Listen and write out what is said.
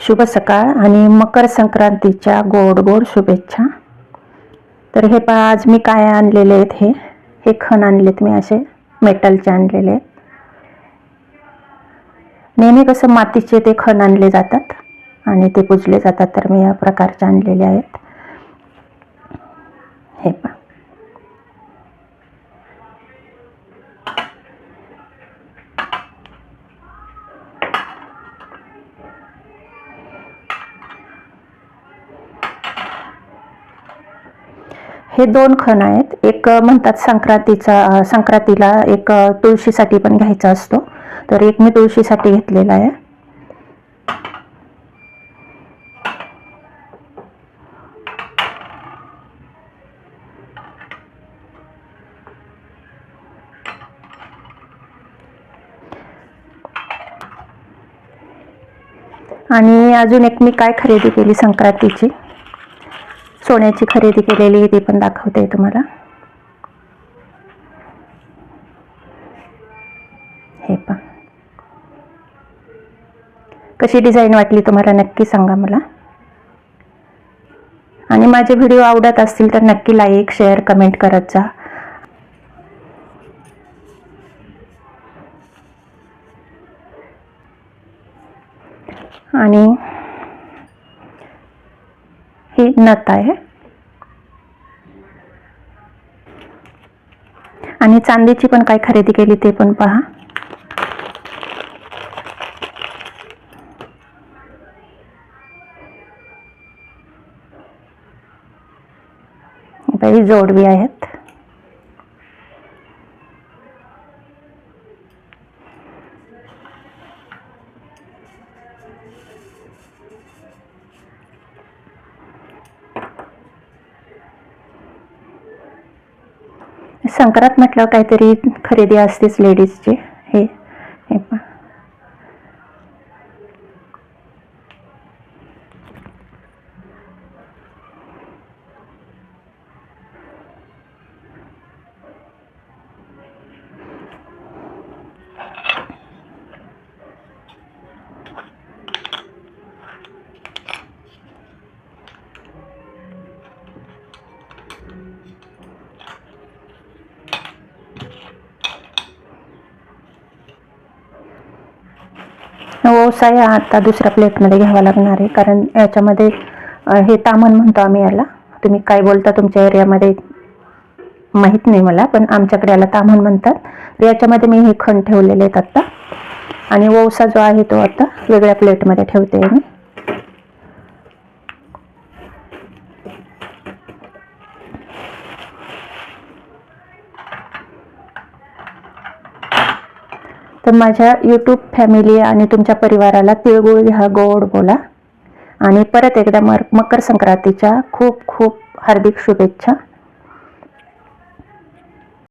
शुभ सकाळ आणि मकर संक्रांतीच्या गोड गोड शुभेच्छा. तर हे पहा आज मी काय आणलेले आहेत हे? हे खण आणलेत मी असे मेटलचे आणलेले आहेत. नेहमी कसं मातीचे ते खण आणले जातात आणि ते पुजले जातात तर मी या प्रकारचे आणलेले आहेत. हे पहा. हे दोन खण आहेत. एक म्हणतात संक्रांतीचा संक्रांतीला एक तुळशीसाठी पण घ्यायचा असतो. तर एक मी तुळशीसाठी घेतलेला आहे. आणि अजून एक मी काय खरेदी केली संक्रांतीची? सोन्याची खरेदी केलेली आहे ती पण दाखवते तुम्हाला. हे पण कशी डिझाईन वाटली तुम्हाला नक्की सांगा मला. आणि माझे व्हिडिओ आवडत असतील तर नक्की लाईक शेअर कमेंट करत जा. आणि ही नथ आहे. आणि चांदीची पण काय खरेदी केली ते पण पहा. ही जोडवी आहेत. संक्रांत म्हटल्यावर काहीतरी खरेदी असतेच लेडीजची हे हे पण ओसा या आता दुसऱ्या प्लेटमध्ये घ्यावा लागणार आहे. कारण याच्यामध्ये हे तामण म्हणतो आम्ही याला. तुम्ही काय बोलता तुमच्या एरियामध्ये माहीत नाही मला पण आमच्याकडे याला तामण म्हणतात. तर याच्यामध्ये मी हे खण ठेवलेले आहेत आत्ता आणि ओसा जो आहे तो आता वेगळ्या प्लेटमध्ये ठेवते मी. तर माझ्या यूट्यूब फॅमिली आणि तुमच्या परिवाराला तिळगुळ घ्या गोड बोला. आणि परत एकदा मर मकर संक्रांतीच्या खूप खूप हार्दिक शुभेच्छा.